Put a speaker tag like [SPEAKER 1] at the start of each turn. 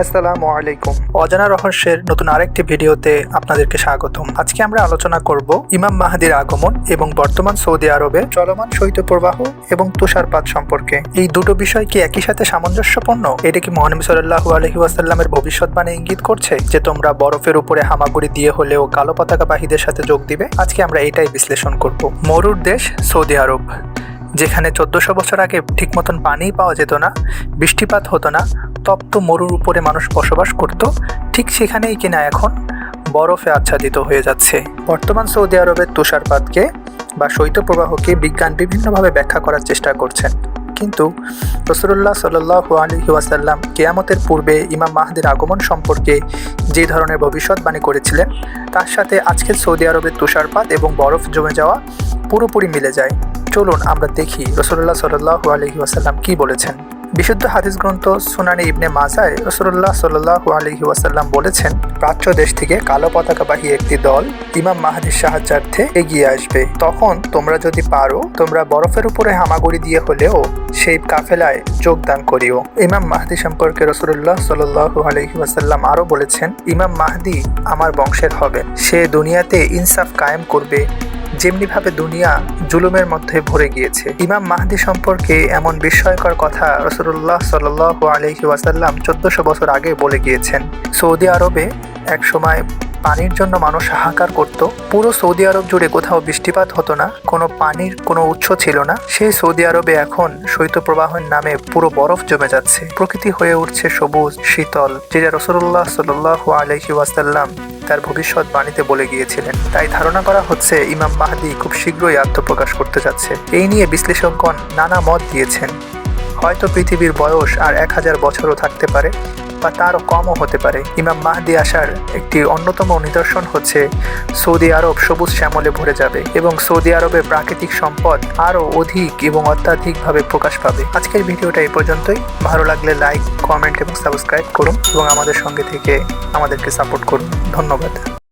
[SPEAKER 1] আসসালামু আলাইকুম। অজানা রহস্যের নতুন আরেকটি ভিডিওতে আপনাদেরকে স্বাগতম। আজকে আমরা আলোচনা করব ইমাম মাহাদির আগমন এবং বর্তমান সৌদি আরবে চলমান শৈত্য প্রবাহ এবং তুষারপাত সম্পর্কে। এই দুটো বিষয় কি একই সাথে সামঞ্জস্যপূর্ণ? এটা কি মহানবী সাল্লাহু আলহি ওয়াসাল্লামের ভবিষ্যৎবাণী ইঙ্গিত করছে যে তোমরা বরফের উপরে হামাগুড়ি দিয়ে হলেও কালো পতাকা পতাকাবাহীদের সাথে যোগ দিবে? আজকে আমরা এটাই বিশ্লেষণ করব। মরুর দেশ সৌদি আরব। যেখানে চোদ্দশো বছর আগে ঠিক মতন পানিই পাওয়া যেত না, বৃষ্টিপাত হতো না, তপ্ত মরুর উপরে মানুষ বসবাস করত, ঠিক সেখানেই কিনা এখন বরফে আচ্ছাদিত হয়ে যাচ্ছে। বর্তমান সৌদি আরবের তুষারপাতকে বা শৈত্যপ্রবাহকে বিজ্ঞান বিভিন্নভাবে ব্যাখ্যা করার চেষ্টা করছেন। কিন্তু রসুল্লাহ সাল্লাহু আলহি ওয়াসাল্লাম কেয়ামতের পূর্বে ইমাম মাহাদের আগমন সম্পর্কে যে ধরনের ভবিষ্যৎবাণী করেছিলেন, তার সাথে আজকের সৌদি আরবের তুষারপাত এবং বরফ জমে যাওয়া পুরোপুরি মিলে যায়। চলুন আমরা দেখি রসুল্লাহ সাল্লাহ আলহি ওয়াসাল্লাম কী বলেছেন। বিশুদ্ধ হাদিস গ্রন্থ সুনানি ইবনে মাজায় রসুল্লাহ সাল্লাহ আলহি ওয়াসাল্লাম বলেছেন, প্রাচ্য দেশ থেকে কালো পতাকাবাহী একটি দল ইমাম মাহাদির সাহায্যার্থে এগিয়ে আসবে। তখন তোমরা যদি পারো, তোমরা বরফের উপরে হামাগুড়ি দিয়ে হলেও সেই কাফেলায় যোগদান করিও। ইমাম মাহদি সম্পর্কে রসুল্লাহ সাল্লাহ আলহি ওয়াসাল্লাম আরও বলেছেন, ইমাম মাহদি আমার বংশের হবে সে দুনিয়াতে ইনসাফ কায়েম করবে। যেমনিভাবে দুনিয়া জুলুমের মধ্যে ভরে গিয়েছে। ইমাম মাহদি সম্পর্কে এমন বিস্ময়কর কথা রসুল্লাহ সাল আলহি ওয়াসাল্লাম চোদ্দশো বছর আগে বলে গিয়েছেন। সৌদি আরবে এক সময় পানির জন্য মানুষ হাহাকার করত। পুরো সৌদি আরব জুড়ে কোথাও বৃষ্টিপাত হতো না, কোনো পানির কোনো উৎস ছিল না। সেই সৌদি আরবে এখন শৈত্যপ্রবাহের নামে পুরো বরফ জমে যাচ্ছে। প্রকৃতি হয়ে উঠছে সবুজ, শীতল, যেটা রসুল্লাহ সাল আলহি ওয়াসাল্লাম তার ভবিষ্যৎ বাণীতে বলে গিয়েছিলেন। তাই ধারণা করা হচ্ছে ইমাম মাহাদি খুব শীঘ্রই আত্মপ্রকাশ করতে যাচ্ছে। এই নিয়ে বিশ্লেষকগণ নানা মত দিয়েছেন। হয়তো পৃথিবীর বয়স আর এক হাজার বছরও থাকতে পারে। বা তারও কমও হতে পারে। ইমাম মাহদি আসার একটি অন্যতম নিদর্শন হচ্ছে, সৌদি আরব সবুজ শ্যামলে ভরে যাবে এবং সৌদি আরবের প্রাকৃতিক সম্পদ আরও অধিক এবং অত্যাধিকভাবে প্রকাশ পাবে। আজকের ভিডিওটা এই পর্যন্তই। ভালো লাগলে লাইক, কমেন্ট এবং সাবস্ক্রাইব করুন এবং আমাদের সঙ্গে থেকে আমাদেরকে সাপোর্ট করুন। ধন্যবাদ।